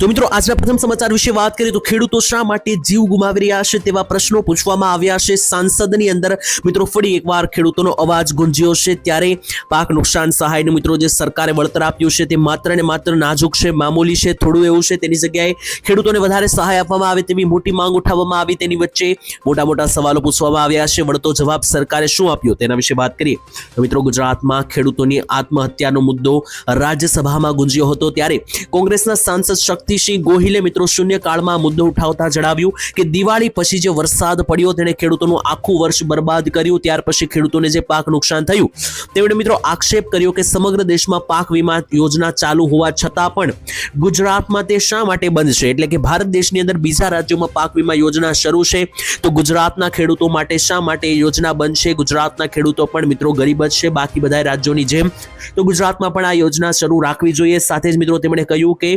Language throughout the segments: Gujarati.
તો મિત્રો, આજના પ્રથમ સમાચાર વિશે વાત કરીએ તો ખેડૂતો શા માટે જીવ ગુમાવી રહ્યા છે તેવા પ્રશ્નો પૂછવામાં આવ્યા છે. સાંસદની અંદર મિત્રો, ફરી એકવાર ખેડૂતોનો અવાજ ગુંજ્યો છે. ત્યારે પાક નુકસાન સહાયનું મિત્રો જે સરકારે વળતર આપ્યું છે તે માત્ર ને માત્ર નાજુક છે, મામૂલી છે, થોડું એવું છે. તેની જગ્યાએ ખેડૂતોને વધારે સહાય આપવામાં આવે તેવી મોટી માંગ ઉઠાવવામાં આવી. તેની વચ્ચે મોટા મોટા સવાલો પૂછવામાં આવ્યા છે. વળતો જવાબ સરકારે શું આપ્યો તેના વિશે વાત કરીએ. તો મિત્રો, ગુજરાતમાં ખેડૂતોની આત્મહત્યાનો મુદ્દો રાજ્યસભામાં ગુંજ્યો હતો. ત્યારે કોંગ્રેસના સાંસદ શક્તિસિંહ ગોહિલે મિત્રો શૂન્યકાળમાં મુદ્દો ઉઠાવતા જણાવ્યું કે દિવાળી પછી જે વરસાદ પડ્યો તેણે ખેડૂતોનું આખું વર્ષ બરબાદ કર્યું, ત્યાર પછી ખેડૂતોને જે પાક નુકસાન થયું, તેમણે મિત્રો આક્ષેપ કર્યો કે સમગ્ર દેશમાં પાક વીમા યોજના ચાલુ હોવા છતાં પણ ગુજરાતમાં તે શા માટે બંધ છે? એટલે કે ભારત દેશની અંદર બીજા રાજ્યોમાં પાક વીમા યોજના શરૂ છે, તો ગુજરાતના ખેડૂતો માટે શા માટે યોજના બંધ છે? ગુજરાતના ખેડૂતો પણ મિત્રો ગરીબ જ છે, બાકી બધા રાજ્યોની જેમ. તો ગુજરાતમાં પણ આ યોજના શરૂ રાખવી જોઈએ. સાથે જ મિત્રો તેમણે કહ્યું કે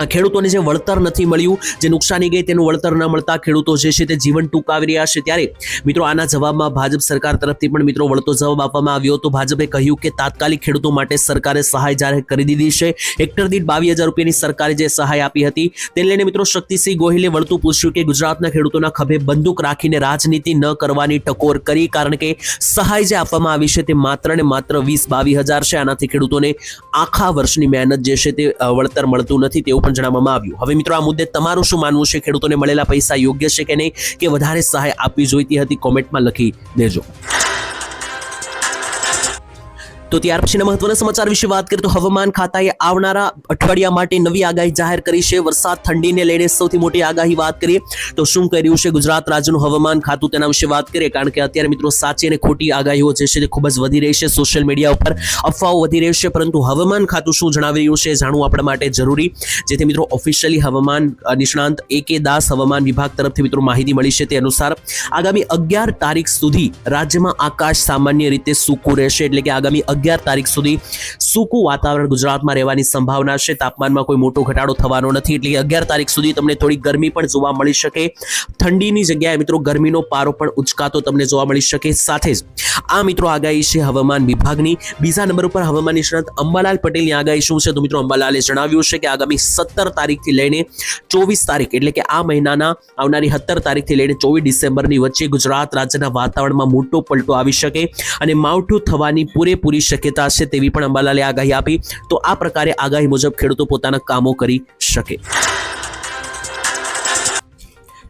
ખેડૂતોને જે વળતર નથી મળ્યું, જે નુકસાની ગઈ તેનું વળતર ન મળતા ખેડૂતો જે છે તે જીવન ટૂંકાવી રહ્યા છે. ત્યારે મિત્રો આના જવાબમાં ભાજપ સરકાર તરફથી પણ મિત્રો વળતો જવાબ આપવામાં આવ્યો તો ભાજપે કહ્યું કે તાત્કાલિક ખેડૂતો માટે સરકારે સહાય જાહેર કરી દીધી છે. હેક્ટર દીઠ બાવીસ હજાર રૂપિયાની સરકારે જે સહાય આપી હતી, તેને લઈને મિત્રો શક્તિસિંહ ગોહિલે વળતું પૂછ્યું કે ગુજરાતના ખેડૂતોના ખભે બંદૂક રાખીને રાજનીતિ ન કરવાની ટકોર કરી, કારણ કે સહાય જે આપવામાં આવી છે તે માત્ર ને માત્ર વીસ બાવીસ હજાર છે. આનાથી ખેડૂતોને આખા વર્ષની મહેનત જે છે તે વળતર મળતું નથી. તેવું પણ જણાવવામાં આવ્યું. હવે મિત્રો, આ મુદ્દે તમારું શું માનવું છે? ખેડૂતોને મળેલા પૈસા યોગ્ય છે કે નહીં? કે વધારે સહાય આપવી જોઈતી હતી? કોમેન્ટમાં લખી દેજો. તો ત્યાર પછીના મહત્વના સમાચાર વિશે વાત કરીએ તો હવામાન ખાતાએ આવનારા અઠવાડિયા માટે નવી આગાહી જાહેર કરી છે. વરસાદ ઠંડીને લઈને સૌથી મોટી આગાહી વાત કરીએ તો શું કર્યું છે ગુજરાત રાજ્યનું હવામાન ખાતું તેના વિશે વાત કરીએ કારણ કે અત્યારે મિત્રો સાચી અને ખોટી આગાહીઓ જે છે તે ખૂબ જ વધી રહી છે સોશિયલ મીડિયા ઉપર. અફવાઓ વધી રહી છે પરંતુ હવામાન ખાતું શું જણાવી રહ્યું છે જાણવું આપણા માટે જરૂરી. જેથી મિત્રો ઓફિશિયલી હવામાન નિષ્ણાંત એ કે દાસ હવામાન વિભાગ તરફથી મિત્રો માહિતી મળી છે તે અનુસાર આગામી અગિયાર તારીખ સુધી રાજ્યમાં આકાશ સામાન્ય રીતે સૂકું રહેશે એટલે કે આગામી અગિયાર તારીખ સુધી સૂકું વાતાવરણ ગુજરાતમાં રહેવાની સંભાવના છે. તાપમાનમાં કોઈ મોટો ઘટાડો થવાનો નથી. એટલે અગિયાર તારીખ સુધી તમને થોડી ગરમી પણ જોવા મળી શકે. ઠંડીની જગ્યાએ મિત્રો ગરમીનો પારો પણ ઉચકાતો તમને જોવા મળી શકે. સાથે જ આ મિત્રો આગાહી છે હવામાન વિભાગની. બીજા નંબર ઉપર હવામાન નિષ્ણાંત અંબાલાલ પટેલની આગાહી શું છે? તો મિત્રો અંબાલાલે જણાવ્યું છે કે આગામી સત્તર તારીખથી લઈને ચોવીસ તારીખ એટલે કે આ મહિનાના આવનારી સત્તર તારીખથી લઈને ચોવીસ ડિસેમ્બરની વચ્ચે ગુજરાત રાજ્યના વાતાવરણમાં મોટો પલટો આવી શકે અને માવઠું થવાની પૂરેપૂરી શક્યતા છે તેવી પણ અંબાલાલે આગાહી આપી. તો આ પ્રકારે આગાહી મુજબ ખેડૂતો પોતાના કામો કરી શકે.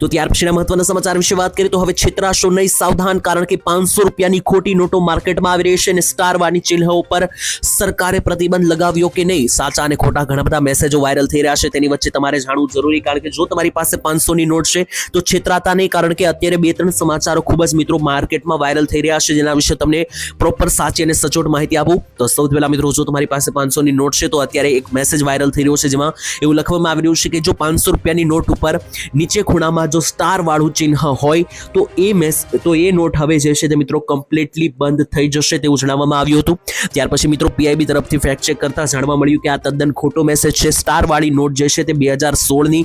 તો ત્યાર પછીના મહત્વના સમાચાર વિશે વાત કરીએ તો હવે છેતરાશો નહીં સાવધાન કારણ કે પાંચસો રૂપિયાની ખોટી નોટો માર્કેટમાં આવી રહી છે અને સ્ટાર વાની ચિહ્ન ઉપર સરકારે પ્રતિબંધ લગાવ્યો કે નહીં? સાચા અને ખોટા ઘણા બધા મેસેજો વાયરલ થઈ રહ્યા છે. તેની વચ્ચે તમારે જાણવું જરૂરી કારણ કે જો તમારી પાસે પાંચસોની નોટ છે તો છેતરાતા નહીં કારણ કે અત્યારે બે ત્રણ સમાચારો ખૂબ જ મિત્રો માર્કેટમાં વાયરલ થઈ રહ્યા છે. જેના વિશે તમને પ્રોપર સાચી અને સચોટ માહિતી આપું. તો સૌથી પહેલા મિત્રો, જો તમારી પાસે પાંચસોની નોટ છે તો અત્યારે એક મેસેજ વાયરલ થઈ રહ્યો છે જેમાં એવું લખવામાં આવી રહ્યું છે કે જો પાંચસો રૂપિયાની નોટ ઉપર નીચે ખૂણામાં જો સ્ટાર વાળું ચિહ્ન હોય, તો એ મેસ તો એ નોટ હવે જે છે તે મિત્રો કમ્પ્લીટલી બંધ થઈ જશે તેવું જણાવવામાં આવ્યું હતું. ત્યાર પછી મિત્રો પીઆઈબી તરફથી ફેક્ટ ચેક કરતા જાણવા મળ્યું કે આ તદ્દન ખોટો મેસેજ છે. સ્ટાર વાળી નોટ જે છે તે બે હજાર સોળની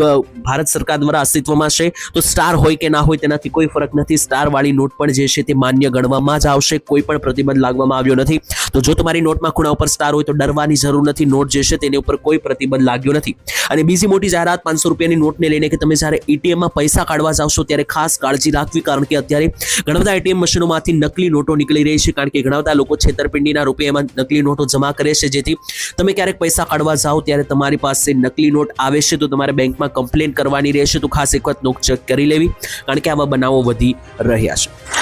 ભારત સરકાર દ્વારા અસ્તિત્વમાં છે. તો સ્ટાર હોય કે ના હોય તેનાથી કોઈ ફરક નથી. સ્ટાર વાળી નોટ પણ જે છે તે માન્ય ગણવામાં જ આવશે. કોઈ પણ પ્રતિબંધ લાગવામાં આવ્યો નથી. તો જો તમારી નોટમાં ખૂણા ઉપર સ્ટાર હોય તો ડરવાની જરૂર નથી. નોટ જે છે તેની ઉપર કોઈ પ્રતિબંધ લાગ્યો નથી. અને બીજી મોટી જાહેરાત પાંચસો રૂપિયાની નોટને લઈને કે તમે જ્યારે એટીએમમાં પૈસા કાઢવા જાવશો ત્યારે ખાસ કાળજી રાખવી કારણ કે અત્યારે ઘણા બધા એટીએમ મશીનોમાંથી નકલી નોટો નીકળી રહી છે કારણ કે ઘણા બધા લોકો છેતરપિંડીના રૂપે એમાં નકલી નોટો જમા કરે છે. જેથી તમે ક્યારેક પૈસા કાઢવા જાઓ ત્યારે તમારી પાસે નકલી નોટ આવે છે તો તમારે બેંકમાં કમ્પ્લેન કરવાની રહેશે. તો ખાસ એક વખત નોટ ચેક કરી લેવી કારણ કે આવા બનાવો વધી રહ્યા છે.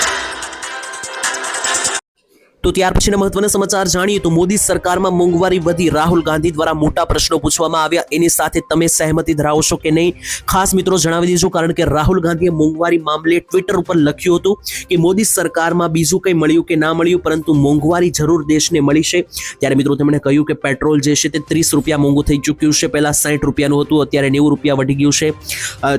તો ત્યાર પછીના મહત્વના સમાચાર જાણીએ તો મોદી સરકારમાં મોંઘવારી વધી. રાહુલ ગાંધી દ્વારા મોટા પ્રશ્નો પૂછવામાં આવ્યા. એની સાથે તમે સહેમતિ છો કે નહીં? ખાસ મિત્રો જણાવી દીધું કારણ કે રાહુલ ગાંધીએ મોંઘવારી મામલે ટ્વિટર ઉપર લખ્યું હતું કે મોદી સરકારમાં બીજું કંઈ મળ્યું કે ના મળ્યું, પરંતુ મોંઘવારી જરૂર દેશને મળી છે. ત્યારે મિત્રો તેમણે કહ્યું કે પેટ્રોલ જે છે તે ત્રીસ રૂપિયા મોંઘું થઈ ચૂક્યું છે. પહેલાં સાઠ રૂપિયાનું હતું, અત્યારે નેવું રૂપિયા વધી ગયું છે.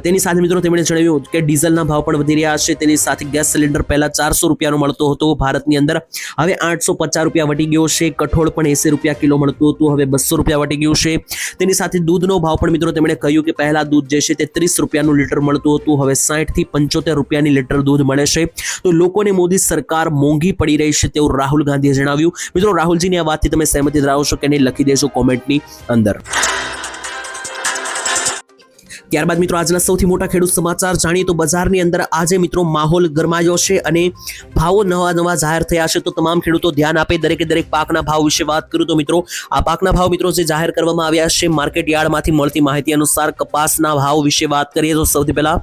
તેની સાથે મિત્રો તેમણે જણાવ્યું કે ડીઝલના ભાવ પણ વધી રહ્યા છે. તેની સાથે ગેસ સિલિન્ડર પહેલાં ચારસો રૂપિયાનો મળતો હતો ભારતની અંદર. હવે આઠસો પચાસ રૂપિયા વટી ગયો છે. કઠોળ પણ એસી રૂપિયા કિલો મળતું હતું. હવે બસો રૂપિયા વટી ગયું છે. તેની સાથે દૂધનો ભાવ પણ મિત્રો તેમણે કહ્યું કે પહેલા દૂધ જે છે તે ત્રીસ રૂપિયાનું લીટર મળતું હતું. હવે સાઠથી પંચોતેર રૂપિયાની લીટર દૂધ મળે છે. તો લોકોને મોદી સરકાર મોંઘી પડી રહી છે તેવું રાહુલ ગાંધીએ જણાવ્યું. મિત્રો રાહુલજીની આ વાતથી તમે સહેમતી ધરાવો છો કે નહીં? લખી દેજો કોમેન્ટની અંદર. ત્યારબાદ મિત્રો આજના સૌથી મોટા ખેડૂત સમાચાર જાણીએ તો બજારની અંદર આજે મિત્રો માહોલ ગરમાયો છે અને ભાવો નવા નવા જાહેર થયા છે. તો તમામ ખેડૂતો ધ્યાન આપે, દરેકે દરેક પાકના ભાવ વિશે વાત કરું તો મિત્રો, આ પાકના ભાવ મિત્રો જે જાહેર કરવામાં આવ્યા છે, માર્કેટ યાર્ડમાંથી મળતી માહિતી અનુસાર કપાસના ભાવ વિશે વાત કરીએ તો સૌથી પહેલા,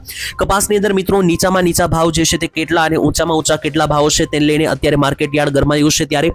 કપાસની અંદર મિત્રો નીચામાં નીચા ભાવ જે છે તે કેટલા અને ઊંચામાં ઊંચા કેટલા ભાવ છે તેને લઈને અત્યારે માર્કેટ યાર્ડ ગરમાયું છે. ત્યારે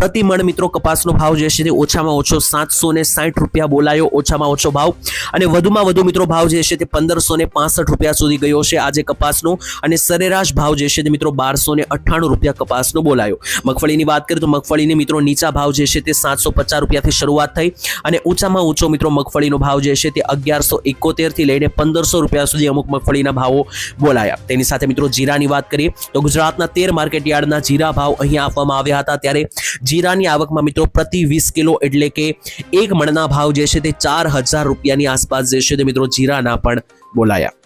પ્રતિ મણ મિત્રો કપાસનો ભાવ જે છે તે ઓછામાં ઓછો સાતસો ને સાઠ રૂપિયા બોલાયો, ઓછામાં ઓછો ભાવ. અને વધુમાં વધુ મિત્રો ભાવ જે છે તે પંદરસો ને પાસઠ રૂપિયા સુધી ગયો છે આજે કપાસનો. અને સરેરાશ ભાવ જે છે તે મિત્રો બારસો ને અઠ્ઠાણું રૂપિયા કપાસનો બોલાયો. મગફળીની વાત કરીએ તો મગફળીની મિત્રો નીચા ભાવ જે છે તે સાતસો પચાસ રૂપિયાથી શરૂઆત થઈ. અને ઊંચામાં ઊંચો મિત્રો મગફળીનો ભાવ જે છે તે અગિયારસો એકોતેરથી લઈને પંદરસો રૂપિયા સુધી અમુક મગફળીના ભાવો બોલાયા. તેની સાથે મિત્રો જીરાની વાત કરીએ તો ગુજરાતના તેર માર્કેટ યાર્ડના જીરા ભાવ અહીંયા આપવામાં આવ્યા હતા. ત્યારે જીરાની આવકમાં મિત્રો પ્રતિ વીસ કિલો એટલે કે એક મણના ભાવ જે છે તે ચાર હજાર રૂપિયાની આસપાસ જે છે તે મિત્રો જીરાના પણ બોલાયા.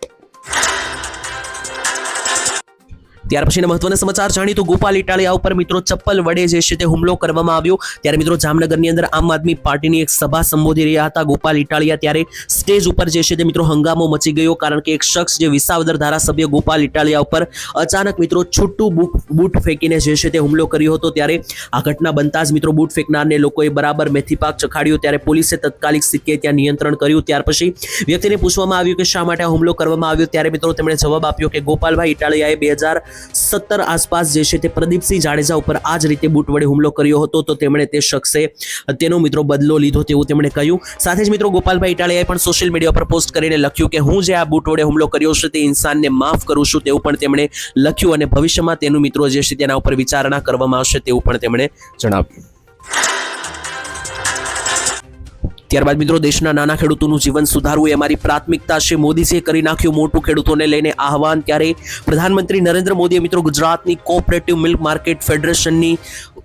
ત્યાર પછીના મહત્વના સમાચાર જાણીતું તો ગોપાલ ઇટાલિયા ઉપર મિત્રો ચપ્પલ વડે જે છે તે હુમલો કરવામાં આવ્યો. ત્યારે મિત્રો જામનગરની અંદર આમ આદમી પાર્ટીની એક સભા સંબોધી રહ્યા હતા. ગોપાલ ઇટાલિયા ત્યારે સ્ટેજ ઉપર જે છે તે મિત્રો હંગામો મચી ગયો કારણ કે એક શખ્સ જે વિસાવદર ધારાસભ્ય ગોપાલ ઇટાલિયા ઉપર અચાનક મિત્રો છૂટું બૂટ બૂટ ફેંકીને જે છે તે હુમલો કર્યો હતો. ત્યારે આ ઘટના બનતા જ મિત્રો બૂટ ફેંકનારને લોકોએ બરાબર મેથી પાક ચખાડ્યો. ત્યારે પોલીસે તત્કાલિક સિક્કે ત્યાં નિયંત્રણ કર્યું. ત્યાર પછી વ્યક્તિને પૂછવામાં આવ્યું કે શા માટે આ હુમલો કરવામાં આવ્યો? ત્યારે મિત્રો તેમણે જવાબ આપ્યો કે ગોપાલભાઈ ઇટાલિયાએ બે હજાર સત્તર આસપાસ જે છે તે પ્રદીપસિંહ જાડેજા ઉપર આ જ રીતે બૂટ વડે હુમલો કર્યો હતો. તો તેમણે તે શખ્સે તેનો મિત્રો બદલો લીધો તેવું તેમણે કહ્યું. સાથે જ મિત્રો ગોપાલભાઈ ઇટાલિયાએ પણ સોશિયલ મીડિયા પર પોસ્ટ કરીને લખ્યું કે હું જે આ બૂટ વડે હુમલો કર્યો છે તે ઇન્સાનને માફ કરું છું તેવું પણ તેમણે લખ્યું અને ભવિષ્યમાં તેનું મિત્રો જે છે તેના ઉપર વિચારણા કરવામાં આવશે તેવું પણ તેમણે જણાવ્યું. ત્યારબાદ મિત્રો, દેશના નાના ખેડૂતોનું જીવન સુધારવું એ અમારી પ્રાથમિકતા છે. મોદીજીએ કરી નાખ્યું મોટું ખેડૂતોને લઈને આહવાન. ત્યારે પ્રધાનમંત્રી નરેન્દ્ર મોદીએ મિત્રો ગુજરાતની કોઓપરેટિવ મિલ્ક માર્કેટ ફેડરેશનની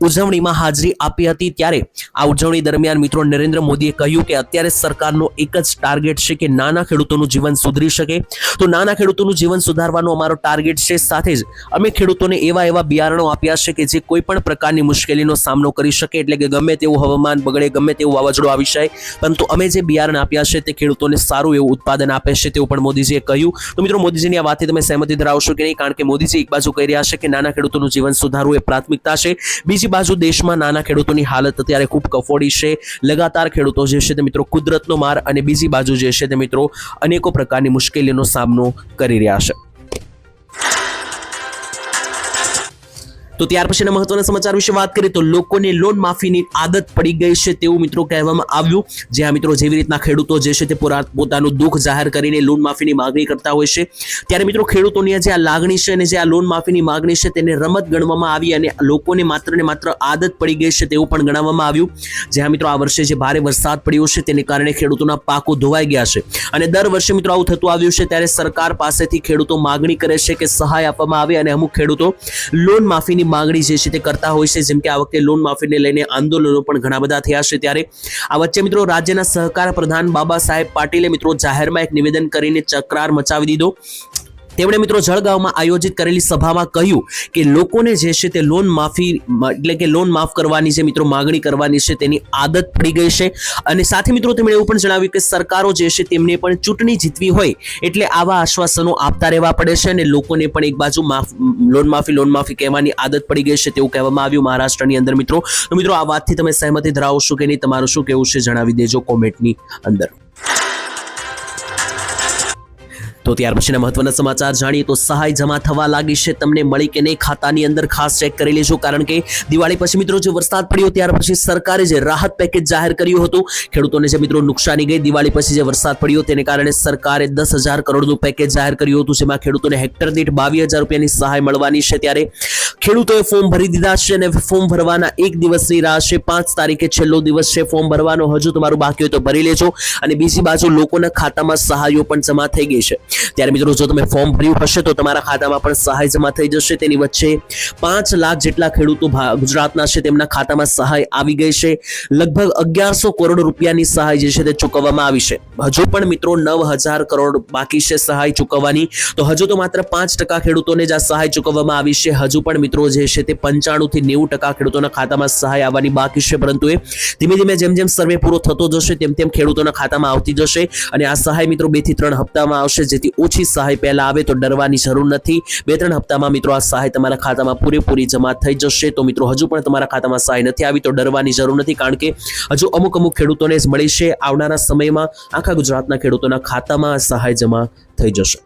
ઉજવણીમાં હાજરી આપી હતી ત્યારે આ ઉજવણી દરમિયાન મિત્રો નરેન્દ્ર મોદીએ કહ્યું કે અત્યારે સરકારનો એક જ ટાર્ગેટ છે કે નાના ખેડૂતોનું જીવન સુધરી શકે. તો નાના ખેડૂતોનું જીવન સુધારવાનો અમારો ટાર્ગેટ છે. સાથે જ અમે ખેડૂતોને એવા એવા બિયારણો આપ્યા છે કે જે કોઈ પણ પ્રકારની મુશ્કેલીનો સામનો કરી શકે. એટલે કે ગમે તેવું હવામાન બગડે, ગમે તેવું વાવાઝોડું આવી જાય, પરંતુ અમે જે બિયારણ આપ્યા છે તે ખેડૂતોને સારું એવું ઉત્પાદન આપે છે તેવું પણ મોદીજીએ કહ્યું. તો મિત્રો મોદીજીની આ વાતથી તમે સહેમતી ધરાવશો કે નહીં? કારણ કે મોદીજી એક બાજુ કહી રહ્યા છે કે નાના ખેડૂતોનું જીવન સુધારવું એ પ્રાથમિકતા છે. બીજી બાજુ દેશમાં નાના ખેડૂતોની હાલત અત્યારે ખૂબ કફોડી છે. લગાતાર ખેડૂતો જે છે તે મિત્રો કુદરતનો માર અને બીજી બાજુ જે છે તે મિત્રો અનેકો પ્રકારની મુશ્કેલીનો સામનો કરી રહ્યા છે. તો ત્યાર પછીના મહત્વના સમાચાર વિશે વાત કરીએ તો લોકોને લોન માફીની આદત પડી ગઈ છે તેવું મિત્રો કહેવામાં આવ્યું. જ્યાં મિત્રો જેવી રીતના ખેડૂતો જે છે તે પોતાનું દુઃખ જાહેર કરીને લોન માફીની માગણી કરતા હોય છે. ત્યારે મિત્રો ખેડૂતોની જે આ લાગણી છે અને જે આ લોન માફીની માગણી છે તેને રમત ગણવામાં આવી અને લોકોને માત્ર ને માત્ર આદત પડી ગઈ છે તેવું પણ ગણાવવામાં આવ્યું. જ્યાં મિત્રો આ વર્ષે જે ભારે વરસાદ પડ્યો છે તેને કારણે ખેડૂતોના પાકો ધોવાઈ ગયા છે. અને દર વર્ષે મિત્રો આવું થતું આવ્યું છે ત્યારે સરકાર પાસેથી ખેડૂતો માગણી કરે છે કે સહાય આપવામાં આવે અને અમુક ખેડૂતો લોન માફીની માગણી જે છે તે કરતા હોય છે, જેમ કે આ વખતે લોન માફીને લઈને આંદોલનો પણ ઘણા બધા થયા છે ત્યારે. આ વચ્ચે મિત્રો રાજ્યના સહકાર પ્રધાન બાબા સાહેબ પાટીલે મિત્રો જાહેરમાં એક નિવેદન કરીને ચકરાર મચાવી દીધો. તેમણે મિત્રો જળગાવમાં આયોજિત કરેલી સભામાં કહ્યું કે લોકોને જે છે તે લોન માફી, એટલે કે લોન માફ કરવાની જે મિત્રો માગણી કરવાની છે તેની આદત પડી ગઈ છે. અને સાથે મિત્રો તેમણે એવું પણ જણાવ્યું કે સરકારો જે છે તેમને પણ ચૂંટણી જીતવી હોય એટલે આવા આશ્વાસનો આપતા રહેવા પડે છે અને લોકોને પણ એક બાજુ માફ લોન માફી લોન માફી કહેવાની આદત પડી ગઈ છે તેવું કહેવામાં આવ્યું મહારાષ્ટ્રની અંદર મિત્રો. તો મિત્રો આ વાતથી તમે સહેમતી ધરાવો છો કે નહીં? તમારું શું કહેવું છે? જણાવી દેજો કોમેન્ટની અંદર. તો ત્યાર પછીના મહત્વના સમાચાર જાણીએ તો સહાય જમા થવા લાગી છે. તમને મળી કે નહીં ખાતાની અંદર ખાસ ચેક કરી લેજો. કારણ કે દિવાળી પછી મિત્રો જે વરસાદ પડ્યો ત્યાર પછી સરકારે જે રાહત પેકેજ જાહેર કર્યું હતું, ખેડૂતોને જે મિત્રો નુકસાની ગઈ, દિવાળી પછી જે વરસાદ પડ્યો તેને કારણે સરકારે દસ હજાર કરોડનું પેકેજ જાહેર કર્યું હતું, જેમાં ખેડૂતોને હેક્ટર દીઠ બાવીસ હજાર રૂપિયાની સહાય મળવાની છે. ત્યારે ખેડૂતોએ ફોર્મ ભરી દીધા છે અને ફોર્મ ભરવાના એક દિવસની રાહ છે. પાંચ તારીખે છેલ્લો દિવસ છે ફોર્મ ભરવાનો. હજુ તમારું બાકી હોય તો ભરી લેજો. અને બીજી બાજુ લોકોના ખાતામાં સહાયો પણ જમા થઈ ગઈ છે. ત્યારે મિત્રો, જો તમે ફોર્મ ભર્યું હશે તો તમારા ખાતામાં પણ સહાય જમા થઈ જશે. તેની વચ્ચે પાંચ લાખ જેટલા ખેડૂતો ગુજરાતના છે તેમના ખાતામાં સહાય આવી ગઈ છે. લગભગ અગિયારસો કરોડ રૂપિયાની સહાય જે છે તે ચૂકવવામાં આવી છે. હજુ પણ મિત્રો નવ હજાર કરોડ બાકી છે સહાય ચૂકવવાની. તો હજુ તો માત્ર પાંચ ટકા ખેડૂતોને જ આ સહાય ચૂકવવામાં આવી છે. હજુ પણ મિત્રો જે છે તે પંચાણું થી નેવું ટકા ખેડૂતોના ખાતામાં સહાય આવવાની બાકી છે. પરંતુ એ ધીમે ધીમે જેમ જેમ સર્વે પૂરો થતો જશે, તેમ તેમ ખેડૂતોના ખાતામાં આવતી જશે. અને આ સહાય મિત્રો બેથી ત્રણ હપ્તામાં આવશે જેથી ઓછી સહાય પહેલા આવે તો ડરવાની જરૂર નથી. બે ત્રણ હપ્તામાં મિત્રો આ સહાય તમારા ખાતામાં પૂરેપૂરી જમા થઈ જશે. તો મિત્રો હજુ પણ તમારા ખાતામાં સહાય નથી આવી તો ડરવાની જરૂર નથી કારણ કે હજુ અમુક અમુક ખેડૂતોને જ મળી છે. આવનારા સમયમાં આખા ગુજરાતના ખેડૂતોના ખાતામાં સહાય જમા થઈ જશે.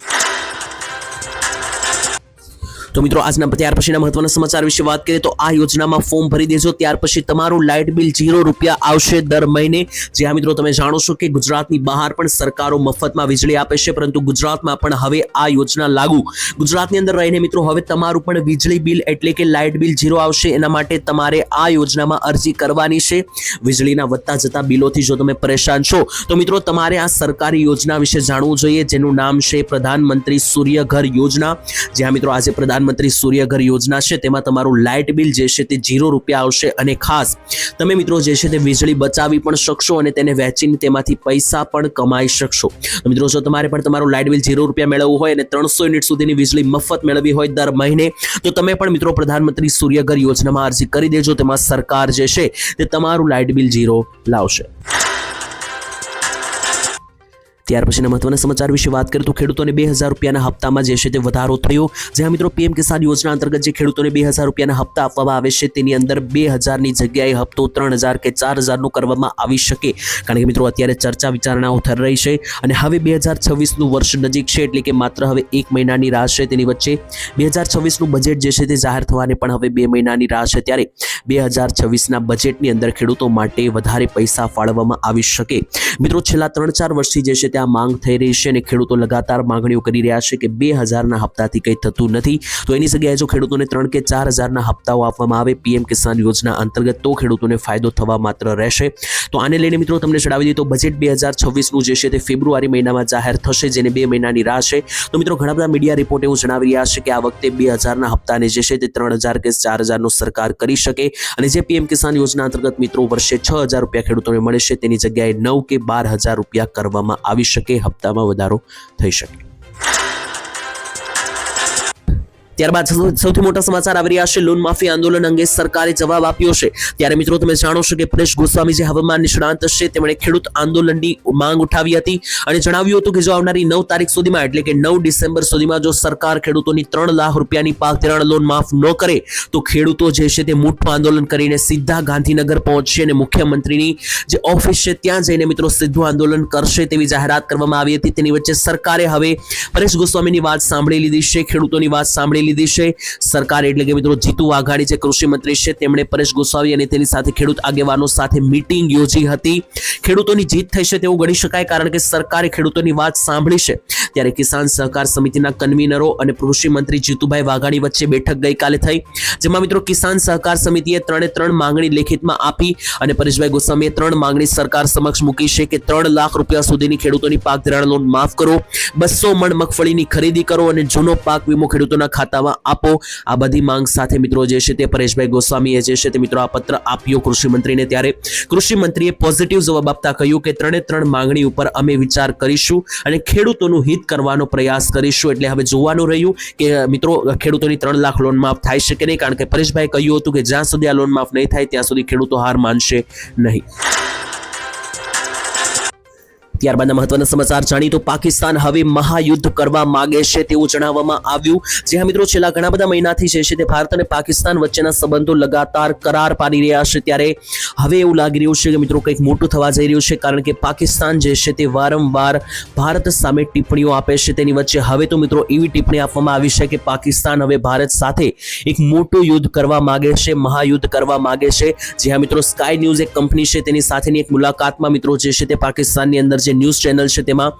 તો મિત્રો, આજના ત્યાર પછીના મહત્વના સમાચાર વિશે વાત કરીએ તો આ યોજનામાં ફોર્મ ભરી દેજો. ત્યાર પછી તમારું લાઇટ બિલ ઝીરો રૂપિયા આવશે દર મહિને. જ્યાં મિત્રો તમે જાણો છો કે ગુજરાતની બહાર પણ સરકારો મફતમાં વીજળી આપે છે, પરંતુ ગુજરાતમાં પણ હવે આ યોજના લાગુ. ગુજરાતની અંદર રહીને મિત્રો, હવે તમારું પણ વીજળી બિલ એટલે કે લાઇટ બિલ ઝીરો આવશે. એના માટે તમારે આ યોજનામાં અરજી કરવાની છે. વીજળીના વધતા જતા બિલોથી જો તમે પરેશાન છો, તો મિત્રો, તમારે આ સરકારી યોજના વિશે જાણવું જોઈએ, જેનું નામ છે પ્રધાનમંત્રી સૂર્યઘર યોજના. જ્યાં મિત્રો આજે પ્રધાનમંત્રી સૂર્યઘર યોજના છે, તેમાં તમારું લાઇટ બિલ જે છે તે ઝીરો રૂપિયા આવશે અને ખાસ તમે મિત્રો જે છે તે વીજળી બચાવી પણ શકશો અને તેને વહેંચીને તેમાંથી પૈસા પણ કમાઈ શકશો. મિત્રો, જો તમારે પણ તમારું લાઇટ બિલ ઝીરો રૂપિયા મેળવવું હોય અને ત્રણસો યુનિટ સુધીની વીજળી મફત મેળવવી હોય દર મહિને, તો તમે પણ મિત્રો પ્રધાનમંત્રી સૂર્યઘર યોજનામાં અરજી કરી દેજો, તેમાં સરકાર જે છે તે તમારું લાઇટ બિલ ઝીરો લાવશે. ત્યાર પછીના મહત્વના સમાચાર વિશે વાત કરીએ તો ખેડૂતોને બે હજાર રૂપિયાના હપ્તામાં જે છે તે વધારો થયો. જ્યાં મિત્રો પીએમ કિસાન યોજના અંતર્ગત જે ખેડૂતોને બે હજાર રૂપિયાના હપ્તા આપવામાં આવે છે તેની અંદર બે હજારની જગ્યાએ હપ્તો ત્રણ હજાર કે ચાર હજારનો કરવામાં આવી શકે. કારણ કે મિત્રો અત્યારે ચર્ચા વિચારણાઓ થઈ રહી છે અને હવે બે હજાર છવ્વીસનું વર્ષ નજીક છે એટલે કે માત્ર હવે એક મહિનાની રાહ છે તેની વચ્ચે. બે હજાર છવ્વીસનું બજેટ જે છે તે જાહેર થવાને પણ હવે બે મહિનાની રાહ છે ત્યારે બે હજાર છવ્વીસના બજેટની અંદર ખેડૂતો માટે વધારે પૈસા ફાળવવામાં આવી શકે. મિત્રો છેલ્લા ત્રણ ચાર વર્ષથી જે છે ત્યાં માંગ થઈ રહી છે અને ખેડૂતો લગાતાર માંગણીઓ કરી રહ્યા છે કે બે હજારના હપ્તાથી કંઈ થતું નથી. તો એની જગ્યાએ જો ખેડૂતોને ત્રણ કે ચાર હજારના હપ્તાઓ આપવામાં આવે પીએમ કિસાન યોજના અંતર્ગત, તો ખેડૂતોને ફાયદો થવા માત્ર રહેશે. તો આને લઈને મિત્રો તમને જણાવી દઈએ તો બજેટ બે હજાર છવ્વીસનું જે છે તે ફેબ્રુઆરી મહિનામાં જાહેર થશે, જેને બે મહિનાની રાહ છે. તો મિત્રો ઘણા બધા મીડિયા રિપોર્ટ એવું જણાવી રહ્યા છે કે આ વખતે બે હજારના હપ્તાને જે છે તે ત્રણ હજાર કે ચાર હજારનો સરકાર કરી શકે. અને જે પીએમ કિસાન યોજના અંતર્ગત મિત્રો વર્ષે છ હજાર રૂપિયા ખેડૂતોને મળે છે, તેની જગ્યાએ નવ કે બાર હજાર રૂપિયા કરવામાં આવી શકે હપ્તામાં વધારો થઈ શકે. ત્યારબાદ સૌથી મોટા સમાચાર આવી રહ્યા છે. લોન માફી આંદોલન અંગે સરકારે જવાબ આપ્યો છે. ત્યારે મિત્રો તમે જાણો છો કે પરેશ ગોસ્વામી જે હવામાન નિષ્ણાંત છે, તેમણે ખેડૂત આંદોલનની માંગ ઉઠાવી હતી અને જણાવ્યું હતું કે જો આવનારી નવ તારીખ સુધીમાં, એટલે કે નવ ડિસેમ્બર સુધીમાં જો સરકાર ખેડૂતોની ત્રણ લાખ રૂપિયાની પાક ધિરાણ લોન માફ ન કરે, તો ખેડૂતો જે છે તે મોટું આંદોલન કરીને સીધા ગાંધીનગર પહોંચશે અને મુખ્યમંત્રીની જે ઓફિસ છે, ત્યાં જઈને મિત્રો સીધું આંદોલન કરશે તેવી જાહેરાત કરવામાં આવી હતી. તેની વચ્ચે સરકારે હવે પરેશ ગોસ્વામીની વાત સાંભળી લીધી છે, ખેડૂતોની વાત સાંભળી લીધી છે. સરકાર એટલે કે મિત્રો જીતુ વાઘાણી જે કૃષિ મંત્રી છે તેમણે પરેશ ગોસ્વામી અને તેની સાથે ખેડૂત આગેવાનો સાથે મીટિંગ યોજી હતી. ખેડૂતોની જીત થઈ છે તેવું ગણી શકાય કારણ કે સરકારે ખેડૂતોની વાત સાંભળી છે. ત્યારે કિસાન સહકાર સમિતિના કન્વીનરો અને કૃષિ મંત્રી જીતુભાઈ વાઘાણી વચ્ચે બેઠક ગઈકાલે થઈ, જેમાં મિત્રો કિસાન સહકાર સમિતિએ ત્રણે ત્રણ માંગણી લેખિતમાં આપી અને પરેશભાઈ ગોસ્વામીએ ત્રણ માંગણી સરકાર સમક્ષ મૂકી છે કે ત્રણ લાખ રૂપિયા સુધીની ખેડૂતોની પાક ધિરાણ લોન માફ કરો, બસો મણ મગફળીની ખરીદી કરો અને જૂનો પાક વીમો ખેડૂતોના ખાતામાં આપો. આ બધી માંગ સાથે મિત્રો જે છે તે પરેશભાઈ ગોસ્વામીએ જે છે તે મિત્રો આ પત્ર આપ્યો કૃષિમંત્રીને ત્યારે. કૃષિમંત્રીએ પોઝિટિવ જવાબ આપતા કહ્યું કે ત્રણે ત્રણ માંગણી ઉપર અમે વિચાર કરીશું અને ખેડૂતોનું હિત કરવાનો પ્રયાસ કરીશું. એટલે હવે જોવાનું રહ્યું કે, મિત્રો, ખેડૂતોની ત્રણ લાખ લોન માફ થાય છે કે નહીં? કારણ કે પરેશભાઈ કહ્યું હતું કે જ્યાં સુધી આ લોન માફ નહીં થાય, ત્યાં સુધી ખેડૂતો હાર માનશે નહીં. ત્યારબાદના મહત્વના સમાચાર જાણી તો પાકિસ્તાન હવે મહાયુદ્ધ કરવા માંગે છે તેવું જણાવવામાં આવ્યું. જ્યાં મિત્રો, છેલ્લા ઘણા બધા મહિનાથી જે છે તે ભારત અને પાકિસ્તાન વચ્ચેના સંબંધો લગાતાર કરાર પાડી રહ્યા છે. ત્યારે હવે એવું લાગી રહ્યું છે કે મિત્રો કંઈક મોટું થવા જઈ રહ્યું છે, કારણ કે પાકિસ્તાન જે છે તે વારંવાર ભારત સામે ટિપ્પણીઓ આપે છે. તેની વચ્ચે હવે તો મિત્રો એવી ટિપ્પણી આપવામાં આવી છે કે પાકિસ્તાન હવે ભારત સાથે એક મોટું યુદ્ધ કરવા માંગે છે, મહાયુદ્ધ કરવા માંગે છે. જ્યાં મિત્રો, સ્કાય ન્યૂઝ એક કંપની છે, તેની સાથેની એક મુલાકાતમાં મિત્રો જે છે તે પાકિસ્તાનની અંદર જે ન્યૂઝ ચેનલ છે તેમાં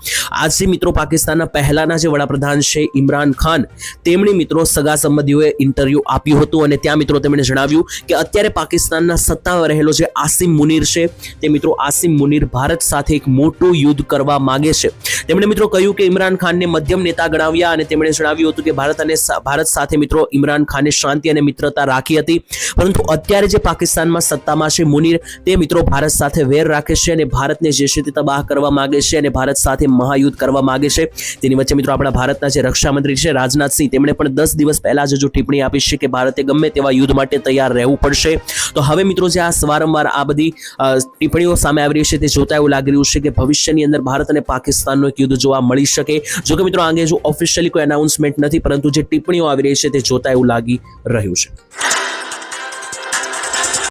આજે મિત્રો પાકિસ્તાનના પહેલાના જે વડાપ્રધાન છે ઇમરાન ખાન, તેમણે મિત્રો સગા સંબંધીઓએ ઇન્ટરવ્યૂ આપ્યું હતું અને ત્યાં મિત્રો તેમણે જણાવ્યું કે અત્યારે પાકિસ્તાનના સત્તામાં રહેલો જે આસિમ મુનીર છે, તે મિત્રો આસિમ મુનીર ભારત સાથે એક મોટું યુદ્ધ કરવા માગે છે. તેમણે મિત્રો કહ્યું કે ઇમરાન ખાનને મધ્યમ નેતા ગણાવ્યા અને તેમણે જણાવ્યું હતું કે ભારત અને ભારત સાથે મિત્રો ઇમરાન ખાને શાંતિ અને મિત્રતા રાખી હતી. પરંતુ અત્યારે જે પાકિસ્તાનમાં સત્તામાં છે મુનીર, તે મિત્રો ભારત સાથે વેર રાખે છે અને ભારતને જે છે તે તબાહ કરવા માંગે છે અને ભારત સાથે મહાયુદ્ધ કરવા માંગે છે. તેની વચ્ચે મિત્રો આપણા ભારતના જે રક્ષામંત્રી છે રાજનાથસિંહ તેમણે પણ દસ દિવસ પહેલા જ હજુ ટિપ્પણી આપી છે કે ભારતે ગમે તેવા યુદ્ધ માટે તૈયાર રહેવું પડશે. તો હવે મિત્રો જે આ વારંવાર આ બધી ટિપ્પણીઓ સામે આવી રહી છે તે જોતા એવું લાગી રહ્યું છે કે ભવિષ્યની અંદર ભારત અને પાકિસ્તાનનું એક યુદ્ધ જોવા મળી શકે. જો કે મિત્રો આ અંગે જો ઓફિશિયલી કોઈ એનાઉન્સમેન્ટ નથી, પરંતુ જે ટિપ્પણીઓ આવી રહી છે તે જોતા એવું લાગી રહ્યું છે.